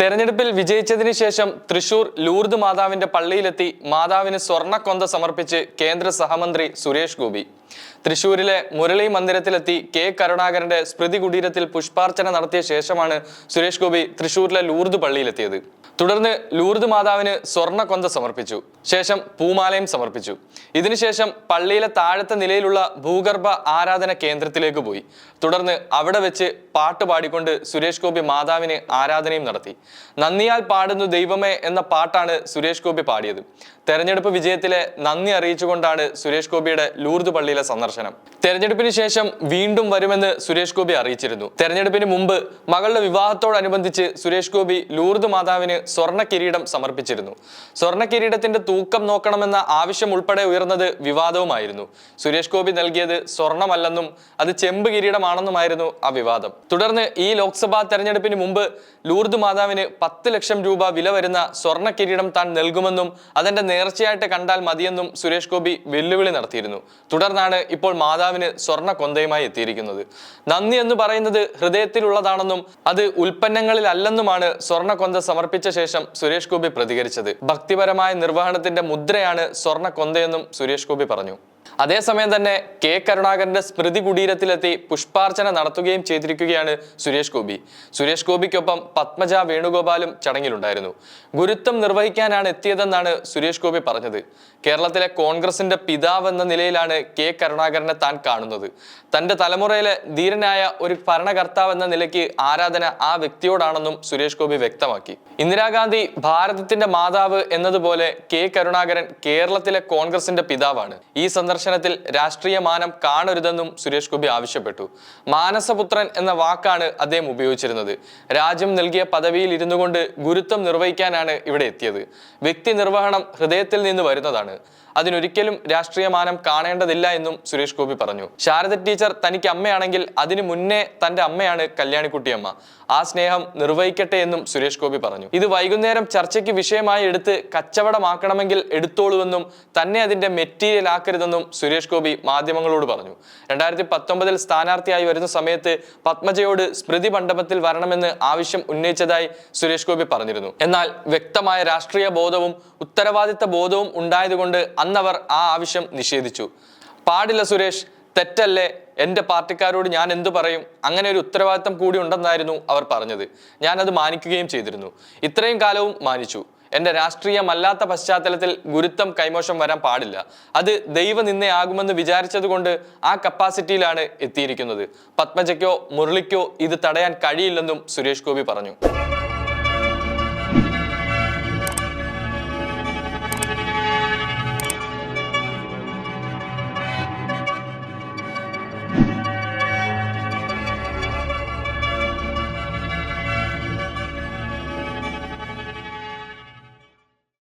തെരഞ്ഞെടുപ്പിൽ വിജയിച്ചതിന് ശേഷം തൃശൂർ ലൂർദ് മാതാവിന്റെ പള്ളിയിലെത്തി മാതാവിന് സ്വർണക്കൊന്ത സമർപ്പിച്ച് കേന്ദ്ര സഹമന്ത്രി സുരേഷ് ഗോപി. തൃശൂരിലെ മുരളി മന്ദിരത്തിലെത്തി കെ കരുണാകരന്റെ സ്മൃതി കുടീരത്തിൽ പുഷ്പാർച്ചന നടത്തിയ ശേഷമാണ് സുരേഷ് ഗോപി തൃശൂരിലെ ലൂർദ് പള്ളിയിലെത്തിയത്. തുടർന്ന് ലൂർദ് മാതാവിന് സ്വർണ കൊന്ത സമർപ്പിച്ചു. ശേഷം പൂമാലയും സമർപ്പിച്ചു. ഇതിനുശേഷം പള്ളിയിലെ താഴത്തെ നിലയിലുള്ള ഭൂഗർഭ ആരാധന കേന്ദ്രത്തിലേക്ക് പോയി. തുടർന്ന് അവിടെ വെച്ച് പാട്ട് പാടിക്കൊണ്ട് സുരേഷ് ഗോപി മാതാവിന് ആരാധനയും നടത്തി. നന്ദിയാൽ പാടുന്നു ദൈവമേ എന്ന പാട്ടാണ് സുരേഷ് ഗോപി പാടിയത്. തെരഞ്ഞെടുപ്പ് വിജയത്തിലെ നന്ദി അറിയിച്ചുകൊണ്ടാണ് സുരേഷ് ഗോപിയുടെ ലൂർദ് പള്ളിയിലെ സന്ദർശനം. തെരഞ്ഞെടുപ്പിന് ശേഷം വീണ്ടും വരുമെന്ന് സുരേഷ് ഗോപി അറിയിച്ചിരുന്നു. തെരഞ്ഞെടുപ്പിന് മുമ്പ് മകളുടെ വിവാഹത്തോടനുബന്ധിച്ച് സുരേഷ് ഗോപി ലൂർദ് മാതാവിന് സ്വർണ കിരീടം സമർപ്പിച്ചിരുന്നു. സ്വർണ കിരീടത്തിന്റെ തൂക്കം നോക്കണമെന്ന ആവശ്യം ഉൾപ്പെടെ ഉയർന്നത് വിവാദവുമായിരുന്നു. സുരേഷ് ഗോപി നൽകിയത് സ്വർണമല്ലെന്നും അത് ചെമ്പ് കിരീടമാണെന്നുമായിരുന്നു ആ വിവാദം. തുടർന്ന് ഈ ലോക്സഭാ തെരഞ്ഞെടുപ്പിന് മുമ്പ് ലൂർദ് മാതാവിന് പത്ത് ലക്ഷം രൂപ വില വരുന്ന സ്വർണ കിരീടം താൻ നൽകുമെന്നും അതെന്റെ നേർച്ചയായിട്ട് കണ്ടാൽ മതിയെന്നും സുരേഷ് ഗോപി വെല്ലുവിളി നടത്തിയിരുന്നു. തുടർന്നാണ് ഇപ്പോൾ മാതാവിന് സ്വർണ കൊന്തയുമായി എത്തിയിരിക്കുന്നത്. നന്ദി എന്ന് പറയുന്നത് ഹൃദയത്തിലുള്ളതാണെന്നും അത് ഉൽപ്പന്നങ്ങളിലല്ലെന്നുമാണ് സ്വർണ കൊന്ത സമർപ്പിച്ച ശേഷം സുരേഷ് ഗോപി പ്രതികരിച്ചത്. ഭക്തിപരമായ നിർവഹണത്തിന്റെ മുദ്രയാണ് സ്വർണ കൊന്തയെന്നും സുരേഷ് ഗോപി പറഞ്ഞു. അതേസമയം തന്നെ കെ കരുണാകരന്റെ സ്മൃതി കുടീരത്തിലെത്തി പുഷ്പാർച്ചന നടത്തുകയും ചെയ്തിരിക്കുകയാണ് സുരേഷ് ഗോപി. സുരേഷ് ഗോപിക്കൊപ്പം പത്മജ വേണുഗോപാലും ചടങ്ങിലുണ്ടായിരുന്നു. ഗുരുത്വം നിർവഹിക്കാനാണ് എത്തിയതെന്നാണ് സുരേഷ് ഗോപി പറഞ്ഞത്. കേരളത്തിലെ കോൺഗ്രസിന്റെ പിതാവ് എന്ന നിലയിലാണ് കെ കരുണാകരനെ താൻ കാണുന്നത്. തന്റെ തലമുറയിലെ ധീരനായ ഒരു ഭരണകർത്താവ് എന്ന നിലയ്ക്ക് ആരാധന ആ വ്യക്തിയോടാണെന്നും സുരേഷ് ഗോപി വ്യക്തമാക്കി. ഇന്ദിരാഗാന്ധി ഭാരതത്തിന്റെ മാതാവ് എന്നതുപോലെ കെ കരുണാകരൻ കേരളത്തിലെ കോൺഗ്രസിന്റെ പിതാവാണ്. ഈ സന്ദർശനത്തിൽ രാഷ്ട്രീയ മാനം കാണരുതെന്നും സുരേഷ് ഗോപി ആവശ്യപ്പെട്ടു. മാനസപുത്രൻ എന്ന വാക്കാണ് അദ്ദേഹം ഉപയോഗിച്ചിരുന്നത്. രാജ്യം നൽകിയ പദവിയിൽ ഇരുന്നു കൊണ്ട് ഗുരുത്വം നിർവഹിക്കാനാണ് ഇവിടെ എത്തിയത്. വ്യക്തി നിർവഹണം ഹൃദയത്തിൽ നിന്ന് വരുന്നതാണ്. അതിനൊരിക്കലും രാഷ്ട്രീയ മാനം കാണേണ്ടതില്ല എന്നും സുരേഷ് ഗോപി പറഞ്ഞു. ശാരദ ടീച്ചർ തനിക്ക് അമ്മയാണെങ്കിൽ അതിനു മുന്നേ തന്റെ അമ്മയാണ് കല്യാണിക്കുട്ടിയമ്മ. ആ സ്നേഹം നിർവഹിക്കട്ടെ എന്നും സുരേഷ് ഗോപി പറഞ്ഞു. ഇത് വൈകുന്നേരം ചർച്ചയ്ക്ക് വിഷയമായി എടുത്ത് കച്ചവടമാക്കണമെങ്കിൽ എടുത്തോളൂവെന്നും തന്നെ അതിന്റെ മെറ്റീരിയൽ ആക്കരുതെന്നും സുരേഷ് ഗോപി മാധ്യമങ്ങളോട് പറഞ്ഞു. രണ്ടായിരത്തി പത്തൊമ്പതിൽ സ്ഥാനാർത്ഥിയായി വരുന്ന സമയത്ത് പത്മജയോട് സ്മൃതി മണ്ഡപത്തിൽ വരണമെന്ന് ആവശ്യം ഉന്നയിച്ചതായി സുരേഷ് ഗോപി പറഞ്ഞിരുന്നു. എന്നാൽ വ്യക്തമായ രാഷ്ട്രീയ ബോധവും ഉത്തരവാദിത്ത ബോധവും ഉണ്ടായതുകൊണ്ട് അന്നവർ ആ ആവശ്യം നിഷേധിച്ചു. പാടില്ല സുരേഷ് തെറ്റല്ലേ? എന്റെ പാർട്ടിക്കാരോട് ഞാൻ എന്തു പറയും? അങ്ങനെ ഒരു ഉത്തരവാദിത്തം കൂടി ഉണ്ടെന്നായിരുന്നു അവർ പറഞ്ഞത്. ഞാനത് മാനിക്കുകയും ചെയ്തിരുന്നു. ഇത്രയും കാലവും മാനിച്ചു. എന്റെ രാഷ്ട്രീയമല്ലാത്ത പശ്ചാത്തലത്തിൽ ഗുരുത്വം കൈമോശം വരാൻ പാടില്ല. അത് ദൈവനിന്ദയാകുമെന്ന് വിചാരിച്ചതുകൊണ്ട് ആ കപ്പാസിറ്റിയിലാണ് എത്തിയിരിക്കുന്നത്. പത്മജയ്ക്കോ മുരളിക്കോ ഇത് തടയാൻ കഴിയില്ലെന്നും സുരേഷ് ഗോപി പറഞ്ഞു.